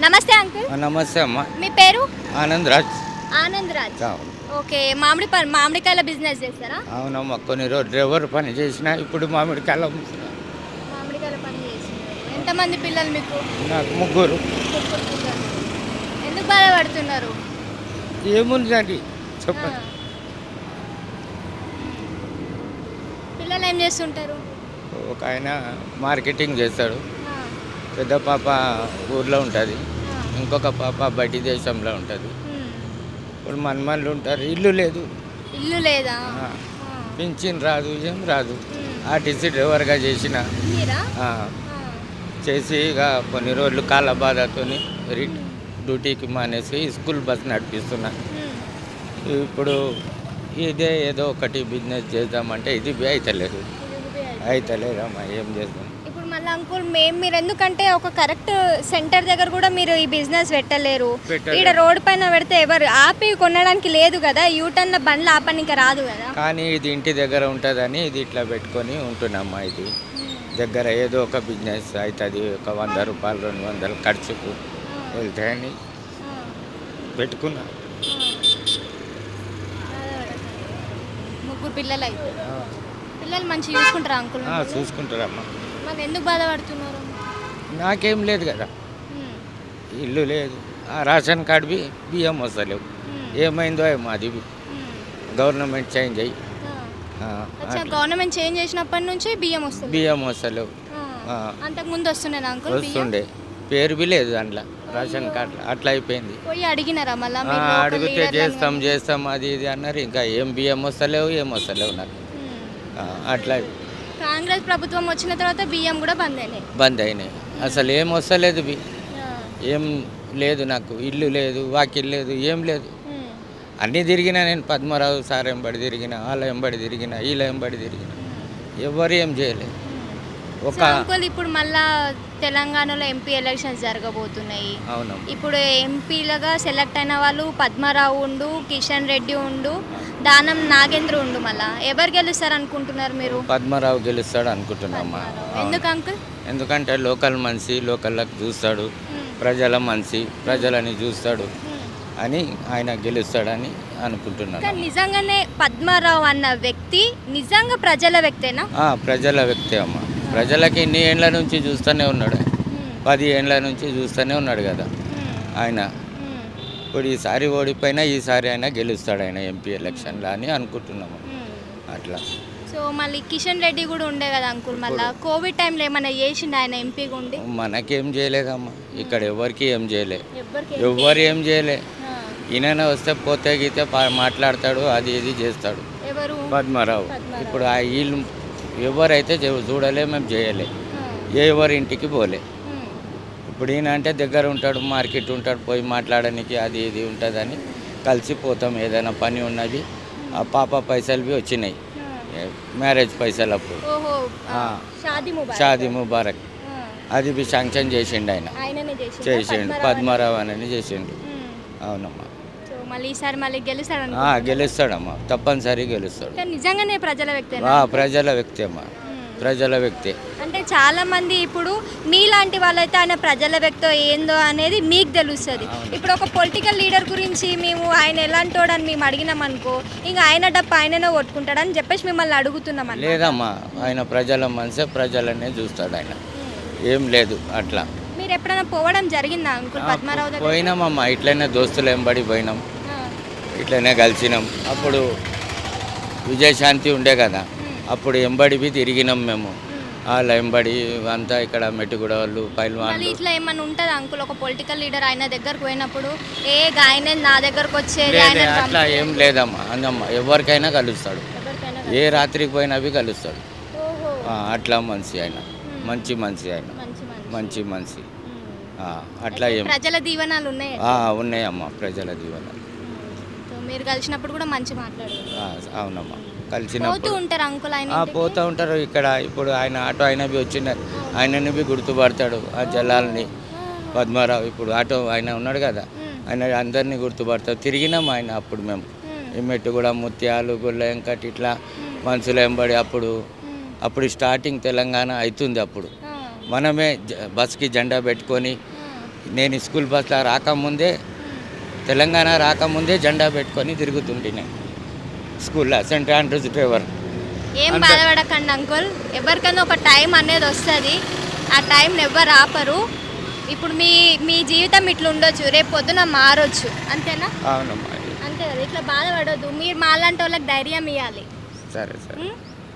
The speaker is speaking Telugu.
నమస్తే అంకుల్. నమస్తే అమ్మ. మీ పేరు? ఆనంద్ రాజ్ ఆనంద్ రాజ్ ఓకే మామిడి ప- మామిడికాయల బిజినెస్ చేస్తారా? అవునమ్మా కొన్ని రోజులు డ్రైవర్ పని చేసిన ఇప్పుడు మామిడికాయలు. మామిడికాయల పని చేస్తున్నారు ఎంతమంది పిల్లలు మీకు? నాకు ముగ్గురు. ఎందుకు బాధపడుతున్నారు? ఏముందండి. చెప్పండి. పిల్లలు ఏం చేస్తుంటారు? ఒక ఆయన మార్కెటింగ్ చేస్తాడు. పెద్ద పాప ఊర్లో ఉంటుంది. ఇంకొక పాప బయటి దేశంలో ఉంటుంది. ఇప్పుడు మనమల్లు ఉంటారు. ఇల్లు లేదు. ఇల్లు లేదా? పింఛన్ రాదు ఏం రాదు. ఆర్టీసీ డ్రైవర్గా చేసిన. చేసి ఇక కొన్ని రోజులు కాళ్ళ బాధతోని రి డ్యూటీకి మానేసి స్కూల్ బస్ నడిపిస్తున్నా. ఇప్పుడు ఇదే ఏదో ఒకటి బిజినెస్ చేద్దామంటే ఇది అయితే. అయితలేదమ్మా ఏం చేద్దాం? మళ్ళీ అంకుల్ మేము మీరు ఎందుకంటే ఒక కరెక్ట్ సెంటర్ దగ్గర కూడా మీరు ఈ బిజినెస్ పెట్టలేరు. ఈడ రోడ్ పైన పెడితే ఎవరు ఆపి కొనడానికి లేదు కదా యూటర్న్ బండ్లు ఆపడానికి రాదు కదా. కానీ ఇది ఇంటి దగ్గర ఉంటుందని ఇది ఇట్లా పెట్టుకొని ఉంటున్నామ్మా ఇది? దగ్గర ఏదో ఒక బిజినెస్ అవుతుంది ఒక వంద రూపాయలు రెండు వందలు ఖర్చుకు వెళ్తాయని పెట్టుకున్నా. ముగ్గురు పిల్లలు అయితే పిల్లలు మంచి చూసుకుంటారా అంకుల్ చూసుకుంటారమ్మా. మరి ఎందుకు బాధపడుతున్నారు? నాకేం లేదు కదా. ఇల్లు లేదు. ఆ రేషన్ కార్డు బి బియ్యం వస్తలేవు. ఏమైందో ఏమో అది. గవర్నమెంట్ చేంజ్ అయ్యి. గవర్నమెంట్ చేంజ్ చేసినప్పటి నుంచి బియ్యం వస్తుంది బియ్యం వస్తలేవు. అంతకు ముందు వస్తుండేనా అంకుల్ వస్తుండే. పేరు బి లేదు దాంట్లో. రేషన్ కార్డులో. అట్లా అయిపోయింది. పోయి అడిగినారా మళ్ళా అడిగితే చేస్తాం చేస్తాం అది ఇది అన్నారు. ఇంకా ఏం బియ్యం వస్తలేవు ఏం వస్తలేవు నాకు అట్లా. కాంగ్రెస్ ప్రభుత్వం వచ్చిన తర్వాత బియ్యం కూడా బంద్ అయినాయి. బంద్ అయినాయి. అసలు ఏం వస్తలేదు బి. ఏం లేదు నాకు ఇల్లు లేదు వాకిల్ లేదు ఏం లేదు. అన్నీ తిరిగినా నేను పద్మరావు సార్ ఎంబడి తిరిగిన వాళ్ళ ఎంబడి తిరిగిన వీళ్ళ ఎంబడి తిరిగిన. ఎవరు ఏం చేయలేదు. ఒక ఇప్పుడు మళ్ళా తెలంగాణలో ఎంపీ ఎలక్షన్స్ జరగబోతున్నాయి. ఇప్పుడు ఎంపీలుగా సెలెక్ట్ అయిన వాళ్ళు పద్మారావు ఉండు కిషన్ రెడ్డి ఉండు దానం నాగేంద్ర ఉండు మళ్ళా. ఎవరు గెలుస్తారు అనుకుంటున్నారు మీరు? పద్మరావు గెలుస్తాడు అనుకుంటున్నామ్మా అవును. ఎందుకు అంకుల్? ఎందుకంటే లోకల్ మనిషి లోకల్లకు చూస్తాడు. ప్రజల మనిషి ప్రజలని చూస్తాడు అని ఆయన గెలుస్తాడని అనుకుంటున్నాను. నిజంగానే పద్మారావు అన్న వ్యక్తి నిజంగా ప్రజల వ్యక్తేనా? ప్రజల వ్యక్తి అమ్మ. ప్రజలకి ఇన్ని ఏండ్ల నుంచి చూస్తూనే ఉన్నాడు. పది ఏండ్ల నుంచి చూస్తూనే ఉన్నాడు కదా. ఆయన ఇప్పుడు ఈసారి ఓడిపోయినా ఈసారి అయినా గెలుస్తాడు ఆయన ఎంపీ ఎలక్షన్లో అని అనుకుంటున్నాము. అట్లా. సో మళ్ళీ కిషన్ రెడ్డి కూడా ఉండే కదా అంకుల్ మళ్ళా కోవిడ్ టైంలో ఏమైనా చేసిండు ఆయన ఎంపీగా ఉండి మనకేం చేయలేదమ్మా. ఇక్కడ ఎవరికి ఏం చేయలే. ఎవ్వరు ఏం చేయలే? ఈయన వస్తే పోతే గీతే మాట్లాడతాడు అది ఇది చేస్తాడు. ఎవరు? పద్మారావు. ఇప్పుడు ఆ వీళ్ళు ఎవరైతే చూడలే మేము చేయలే. ఎవరి ఇంటికి పోలే. ఇప్పుడు ఈయన అంటే దగ్గర ఉంటాడు మార్కెట్ ఉంటాడు పోయి మాట్లాడడానికి అది ఇది ఉంటుందని కలిసిపోతాం. ఏదైనా పని ఉన్నది ఆ పాప పైసలు బి వచ్చినాయి. మ్యారేజ్ పైసలు అప్పుడు. షాదీ ముబారక్. అది బి శాంక్షన్ చేసిండు ఆయన. చేసిండు? పద్మారావు అని చేసిండు. అవునమ్మా. మళ్ళీ ఈసారి గెలుస్తాడమ్మా. తప్పనిసరి గెలుస్తాడు. నిజంగానే ప్రజల వ్యక్తి ప్రజల వ్యక్తి అమ్మా ప్రజల వ్యక్తి. అంటే చాలా మంది ఇప్పుడు మీలాంటి వాళ్ళైతే ఆయన ప్రజల వ్యక్తో ఏందో అనేది మీకు తెలుస్తుంది. ఇప్పుడు ఒక పొలిటికల్ లీడర్ గురించి మేము ఆయన ఎలాంటి అని మేము అడిగినాం అనుకో ఇంకా ఆయన డబ్బు ఆయననే కొట్టుకుంటాడని చెప్పేసి మిమ్మల్ని అడుగుతున్నాం. లేదమ్మా ఆయన ప్రజల మనసే ప్రజలనే చూస్తాడు ఆయన. ఏం లేదు అట్లా. మీరు ఎప్పుడైనా పోవడం జరిగిందా అంకుల్ పద్మారావు దగ్గర పోయినామమ్మా ఇట్లనే దోస్తులు ఎంబడి పోయినాం. ఇట్లనే కలిసినాం. అప్పుడు విజయశాంతి ఉండే కదా. అప్పుడు ఎంబడివి తిరిగినాం మేము వాళ్ళ ఎంబడి అంతా ఇక్కడ మెట్టుగూడ వాళ్ళు పైల్వాన్లు ఇట్లా ఏమన్నా ఉంటుందా అంకుల్ ఒక పొలిటికల్ లీడర్ ఆయన దగ్గరకు పోయినప్పుడు ఏ ఆయనే నా దగ్గరకు వచ్చేది అట్లా ఏం లేదమ్మా అందమ్మా ఎవరికైనా కలుస్తాడు ఏ రాత్రికి పోయినవి కలుస్తాడు ఓహో ఆ, అట్లా మనిషి ఆయన మంచి మనిషి ఆయన మంచి మంచి మంచి మనిషి అట్లా ఏం ప్రజల దీవెనాలు ఉన్నాయి ఉన్నాయమ్మా ప్రజల దీవెన సో మీరు కలిసినప్పుడు కూడా మంచి మాట్లాడారు అవునమ్మా పోతూ కలిసినప్పుడు ఉంటారు అంకుల్ ఆయన ఆ, ఇంటికి? పోతూ ఉంటారు. ఇక్కడ ఇప్పుడు ఆయన ఆటో ఆయన బి వచ్చినారు ఆయనని బి గుర్తుపడతాడు ఆ జలాల్ని. పద్మారావు ఇప్పుడు ఆటో ఆయన ఉన్నాడు కదా. మ్మ్. ఆయన అందరినీ గుర్తుపడతాడు. తిరిగినాం ఆయన అప్పుడు మేము. మ్మ్. ఈ కూడా ముత్యాలు గుళ్ళ వెంకటి ఇట్లా మనుషులు ఎంబడి అప్పుడు మ్మ్. అప్పుడు స్టార్టింగ్ తెలంగాణ అవుతుంది అప్పుడు. ఆ, మనమే జ- బస్కి జెండా పెట్టుకొని నేను స్కూల్ బస్లో రాకముందే తెలంగాణ రాకముందే జెండా పెట్టుకొని తిరుగుతుంటే స్కూల్లో సెంట్ ఆండ్రూస్ డ్రైవర్ ఏం. బాధపడకండి అంకుల్. ఎవరికైనా ఒక టైం అనేది వస్తుంది. ఆ టైంని ఎవరు ఆపరు. ఇప్పుడు మీ మీ జీవితం ఇట్లా ఉండొచ్చు. రేపు పొద్దున మారొచ్చు. అంతేనా? అవునమ్మా. అంతే కదా. ఇట్లా బాధపడొద్దు. మీరు మాలాంటి వాళ్ళకి ధైర్యం ఇవ్వాలి సరే సరే?